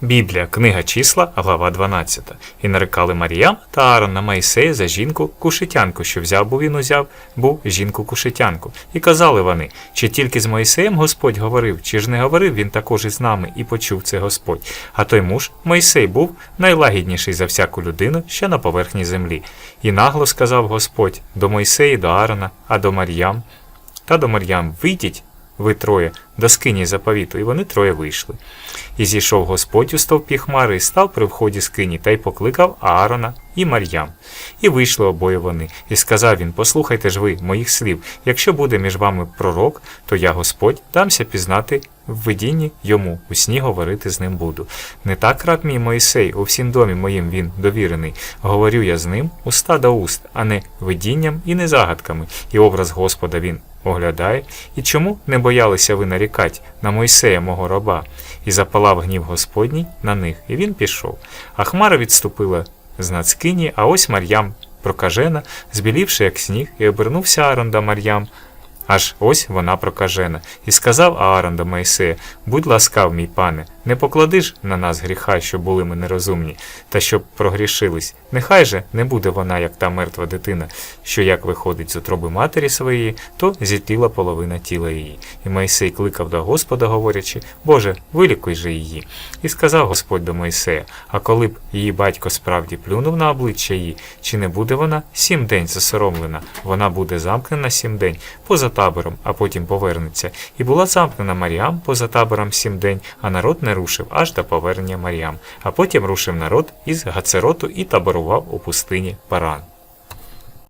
Біблія, книга числа, глава 12. І нарекали Маріям та Аарон на Моїсея за жінку кушетянку, що взяв, бо він узяв, був жінку кушетянку. І казали вони, чи тільки з Моїсеєм Господь говорив, чи ж не говорив він також із нами, і почув це Господь. А той муж, Моїсей, був найлагідніший за всяку людину, що на поверхні землі. І нагло сказав Господь до Мойсея, до Аарона, а до Мар'ям, та до Мар'ям вийдіть, ви троє, до скині заповіту, і вони троє вийшли. І зійшов Господь у стовпі хмари, і став при вході скині, та й покликав Аарона і Мар'ям. І вийшли обоє вони. І сказав він: Послухайте ж ви моїх слів, якщо буде між вами пророк, то я Господь дамся пізнати в видінні йому, у сні говорити з ним буду. Не так раб мій Моїсей, у всім домі моїм він довірений. Говорю я з ним уста до уст, а не видінням і не загадками, і образ Господа він оглядає, і чому не боялися ви нарікать на Мойсея мого раба? І запалав гнів Господній на них, і він пішов. А хмара відступила з нацкині, а ось Мар'ям прокажена, збілівши як сніг, і обернувся Аарон до Мар'ям. Аж ось вона прокажена, і сказав Аарон до Мойсея будь ласкав, мій пане, не поклади ж на нас гріха, що були ми нерозумні, та щоб прогрішились. Нехай же не буде вона, як та мертва дитина, що як виходить з утроби матері своєї, то зітліла половина тіла її. І Моїсей кликав до Господа, говорячи, Боже, вилікуй же її. І сказав Господь до Моїсея, а коли б її батько справді плюнув на обличчя її, чи не буде вона сім день засоромлена, вона буде замкнена сім день поза табором, а потім повернеться. І була замкнена Маріам поза табором сім день, а народ не рушив аж до повернення Маріам. А потім рушив народ із Гацероту і таборував у пустині Паран.